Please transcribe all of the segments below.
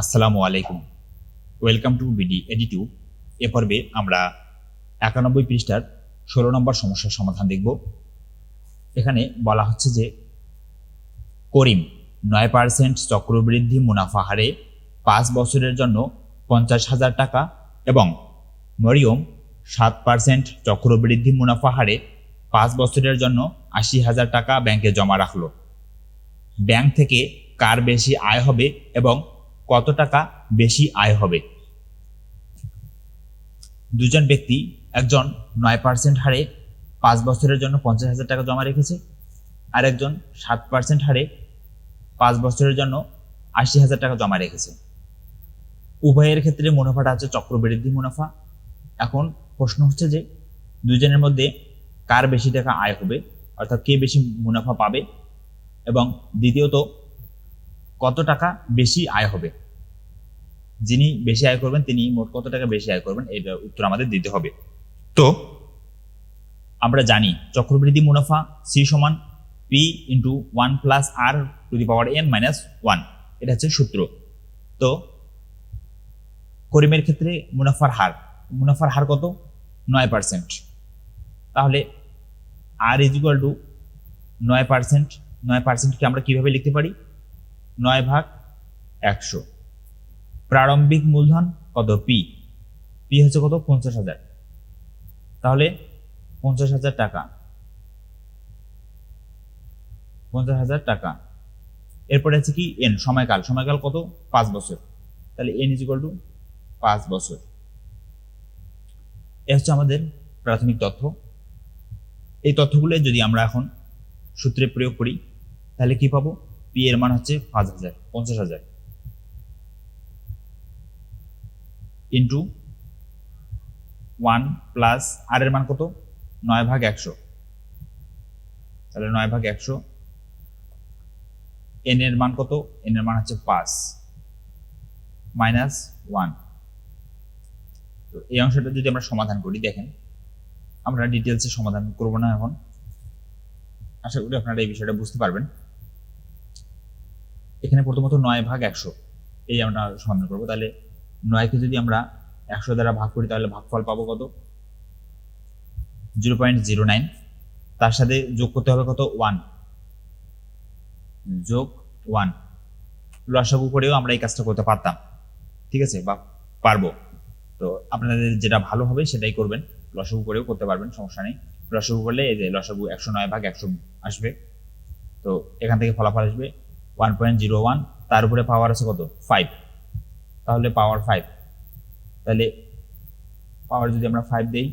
আসসালামু আলাইকুম। Welcome to BD এডিটিউব এ পর্বে আমরা একানব্বই পৃষ্ঠার ষোলো নম্বর সমস্যার সমাধান দেখব। এখানে বলা হচ্ছে যে, করিম নয় পার্সেন্ট চক্রবৃদ্ধি মুনাফা হারে পাঁচ বছরের জন্য পঞ্চাশ হাজার টাকা এবং মরিয়ম সাত পার্সেন্ট চক্রবৃদ্ধি মুনাফা হারে পাঁচ বছরের জন্য আশি হাজার টাকা ব্যাংকে জমা রাখল। ব্যাংক থেকে কার বেশি আয় হবে এবং কত টাকা বেশি আয় হবে? দুজন ব্যক্তি একজন নয় পার্সেন্ট হারে পাঁচ বছরের জন্য পঞ্চাশ হাজার টাকা জমা রেখেছে, আর একজন সাত পার্সেন্ট হারে পাঁচ বছরের জন্য আশি হাজার টাকা জমা রেখেছে। উভয়ের ক্ষেত্রে মুনাফাটা হচ্ছে চক্রবৃদ্ধি মুনাফা। এখন প্রশ্ন হচ্ছে যে, দুজনের মধ্যে কার বেশি টাকা আয় হবে? অর্থাৎ কে বেশি মুনাফা পাবে? এবং দ্বিতীয়ত কত টাকা বেশি আয় হবে? যিনি বেশি আয় করবেন, তিনি মোট কত টাকা বেশি আয় করবেন? এটা উত্তর আমাদের দিতে হবে। তো, আমরা জানি চক্রবৃদ্ধি মুনাফা সি সমান P into one plus r to the power n minus one. এটা হচ্ছে সূত্র। তো, করিমের ক্ষেত্রে মুনাফার হার মুনাফার হার কত? নয় পার্সেন্ট। তাহলে আর ইজ ইকুয়াল টু নয় পার্সেন্ট। নয় পার্সেন্টকে আমরা কীভাবে লিখতে পারি? নয় ভাগ একশো। প্রারম্ভিক মূলধন কত? পি পি হচ্ছে কত? পঞ্চাশ হাজার। তাহলে পঞ্চাশ হাজার টাকা। পঞ্চাশ হাজার টাকা। এরপরে আছে কি? এন সময়কাল। সময়কাল কত? পাঁচ বছর। তাহলে এন ইজ টু পাঁচ বছর। এ হচ্ছে আমাদের প্রাথমিক তথ্য। এই তথ্যগুলো যদি আমরা এখন সূত্রে প্রয়োগ করি, তাহলে কি পাবো? পি এর মান হচ্ছে পাঁচ হাজার, পঞ্চাশ হাজার। ইন্টু ওয়ান প্লাস আর এর মান কত? নয় ভাগ একশো। তাহলে নয় ভাগ একশো। এন এর মান কত? এন এর মান হচ্ছে পাঁচ। Minus one. তো এই অংশটা যদি আমরা সমাধান করি, দেখেন, আমরা ডিটেলসে সমাধান করব না এখন। আশা করি আপনারা এই বিষয়টা বুঝতে পারবেন। এখানে প্রথমত নয় ভাগ একশো। এই আমরা সমাধান করব। তাহলে নয়কে যদি আমরা একশো দ্বারা ভাগ করি, তাহলে ভাগফল পাবো কত? Zero point zero nine. তার সাথে যোগ করতে হবে কত? ওয়ান। যোগ ওয়ান। লসাগু করেও আমরা এই কাজটা করতে পারতাম। ঠিক আছে? বা পারব। তো আপনাদের যেটা ভালো হবে সেটাই করবেন। লসাগু করেও করতে পারবেন, সমস্যা নেই। লসাগু করলে এই যে লসাগু একশো নয় ভাগ একশো আসবে। তো এখান থেকে ফলাফল আসবে ওয়ান পয়েন্ট জিরো ওয়ান তার উপরে পাওয়ার আছে কত? ফাইভ তাহলে পাওয়ার ফাইভ তাহলে পাওয়ার যদি আমরা ফাইভ দেই,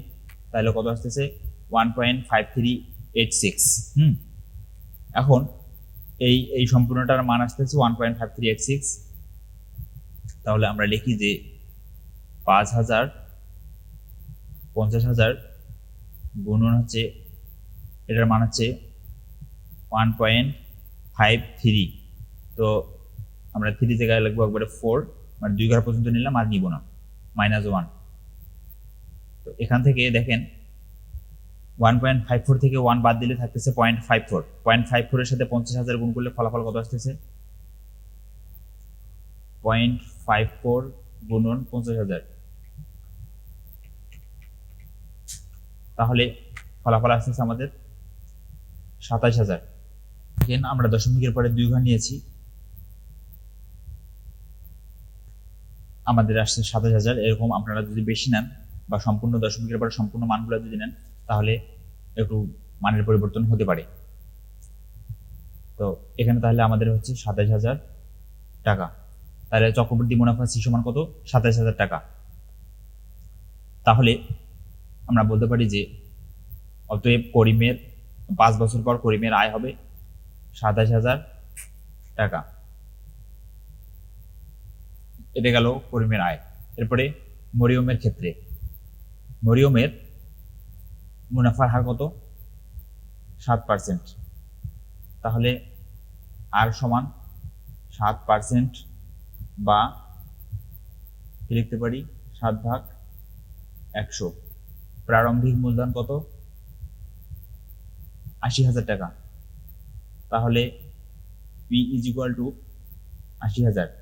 তাহলে কত আসতেছে? One point five three eight six hmm? এখন এই এই সম্পূর্ণটার মান আসতেছে one point five three eight six তাহলে আমরা লিখি যে পাঁচ হাজার, পঞ্চাশ হাজার গুণন হচ্ছে, এটার মান হচ্ছে ওয়ান পয়েন্ট ফাইভ থ্রি তো আমরা থ্রি জায়গায় লিখব একবারে ফোর মানে দুই ঘর পর্যন্ত নিলাম আর নিব না মাইনাস ওয়ান তো এখান থেকে দেখেন ওয়ান পয়েন্ট ফাইভ ফোর থেকে ওয়ান বাদ দিলে থাকতেছে point five four point five ফোরের সাথে পঞ্চাশ হাজার গুণ করলে ফলাফল কত আসতেছে? পয়েন্ট ফাইভ ফোর গুণন পঞ্চাশ হাজার। তাহলে ফলাফল আসতেছে আমাদের সাতাশ হাজার। আমরা দশমিকের পরে দুই ঘর নিয়েছি। আমাদের আসছে সাতাশ হাজার। এরকম আপনারা যদি বেশি নেন বা সম্পূর্ণ দশমিকের পরে সম্পূর্ণ মানগুলো যদি নেন, তাহলে একটু মানের পরিবর্তন হতে পারে। তো এখানে তাহলে আমাদের হচ্ছে সাতাশ হাজার টাকা। তাহলে চক্রবর্তী মুনাফা সি সমান কত? সাতাশ হাজার টাকা। তাহলে আমরা বলতে পারি যে অতএব করিমের, পাঁচ বছর পর করিমের আয় হবে সাতাশ হাজার টাকা। এটা গেল করিমের আয়। এরপরে মরিয়মের ক্ষেত্রে। মরিয়মের মুনাফার হার কত? সাত পার্সেন্ট তাহলে আর সমান সাত পার্সেন্ট বা লিখতে পারি? সাত ভাগ একশো। প্রারম্ভিক মূলধন কত? আশি হাজার টাকা। তাহলে পি ইজ ইকুয়াল টু আশি হাজার।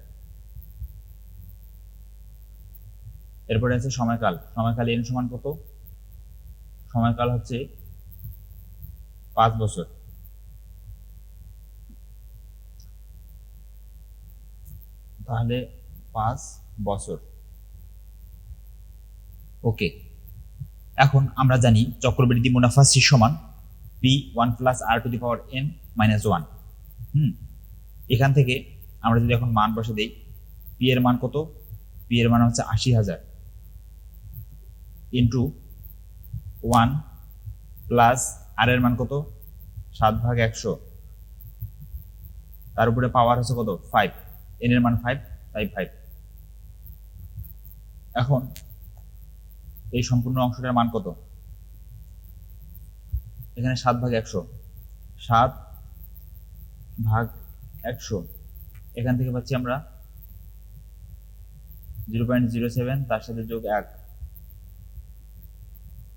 এরপরে আছে সময়কাল। সময়কাল এন সমান কত? সময়কাল হচ্ছে পাঁচ বছর। তাহলে পাঁচ বছর। ওকে এখন আমরা জানি চক্রবৃদ্ধি মুনাফা সি সমান P one plus r to the power n minus one. Hmm, এখান থেকে আমরা যদি এখন মান বসে দিই, পি এর মান কত? পি এর মান হচ্ছে আশি হাজার। ইন্টু ওয়ান প্লাস আর এর মান কত? সাত ভাগ একশো। তার উপরে পাওয়ার হচ্ছে কত? ফাইভ এন এর মান ফাইভ তাই ফাইভ এখন এই সম্পূর্ণ অংশটার মান কত? এখানে সাত ভাগ একশো। সাত ভাগ একশো। এখান থেকে পাচ্ছি আমরা জিরো পয়েন্ট জিরো সেভেন তার সাথে যোগ এক।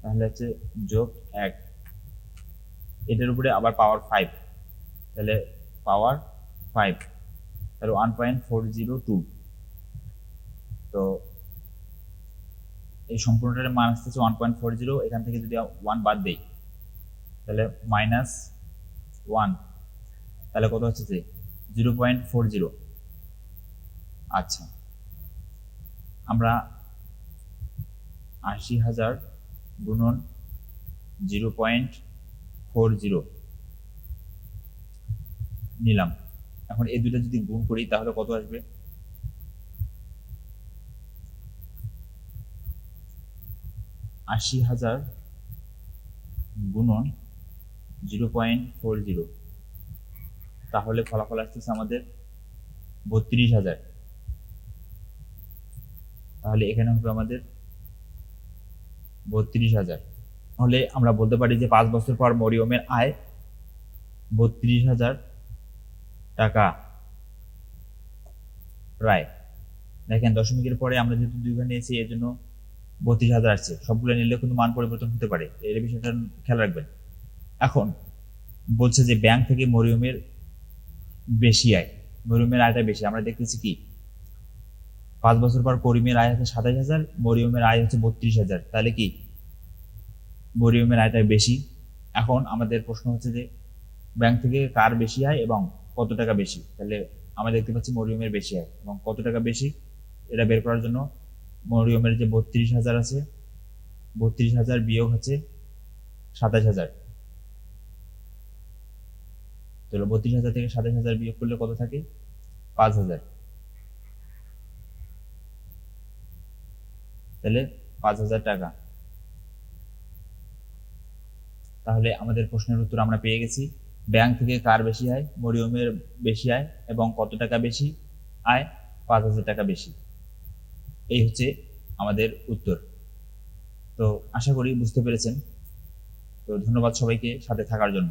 তাহলে হচ্ছে যোগ এক। এটার উপরে আবার পাওয়ার ফাইভ তাহলে পাওয়ার ফাইভ তাহলে one point four zero two তো এই সম্পূর্ণটার মান আসতেছে ওয়ান পয়েন্ট ফোর জিরো এখান থেকে যদি ওয়ান বাদ দেই, তাহলে মাইনাস ওয়ান তাহলে কত হচ্ছে যে জিরো পয়েন্ট ফোর জিরো আচ্ছা। আমরা আশি হাজার গুণন জিরো পয়েন্ট ফোর জিরো নিলাম। এখন এই দুটো যদি গুণ করি, তাহলে কত আসবে? আশি হাজার গুণন জিরো পয়েন্ট ফোর জিরো। তাহলে ফলাফল আসতেছে আমাদের বত্রিশ হাজার। তাহলে এখানে হবে আমাদের বত্রিশ হাজার। তাহলে আমরা বলতে পারি যে পাঁচ বছর পর মরিয়মের আয় বত্রিশ হাজার টাকা। প্রায় দেখেন, দশমিকের পরে আমরা যেহেতু দুইবার নিয়েছি, এর জন্য বত্রিশ হাজার আসছে। সবগুলো নিলে কিন্তু মান পরিবর্তন হতে পারে। এর বিষয়টা খেয়াল রাখবেন। এখন বলছে যে ব্যাংক থেকে মরিয়মের বেশি আয়। মরিয়মের আয়টা বেশি। আমরা দেখতেছি কি? পাঁচ বছর পর করিমের আয় হচ্ছে সাতাশ হাজার, মরিয়মের আয় হচ্ছে বত্রিশ হাজার। তাহলে কি? মরিয়মের আয়টা বেশি। এখন আমাদের প্রশ্ন হচ্ছে যে, ব্যাংক থেকে কার বেশি আয় এবং কত টাকা বেশি? তাহলে আমরা দেখতে পাচ্ছি মরিয়মের বেশি আয় এবং কত টাকা বেশি? এটা বের করার জন্য মরিয়মের যে বত্রিশ হাজার আছে, বত্রিশ হাজার বিয়োগ হচ্ছে সাতাশ হাজার। তাহলে বত্রিশ হাজার থেকে সাতাশ হাজার বিয়োগ করলে কত থাকে? পাঁচ হাজার। তাহলে পাঁচ হাজার টাকা। তাহলে আমাদের প্রশ্নের উত্তর আমরা পেয়ে গেছি। ব্যাংক থেকে কার বেশি আয়? মরিয়মের বেশি আয় এবং কত টাকা বেশি আয়? পাঁচ হাজার টাকা বেশি। এই হচ্ছে আমাদের উত্তর। তো আশা করি বুঝতে পেরেছেন। তো ধন্যবাদ সবাইকে সাথে থাকার জন্য।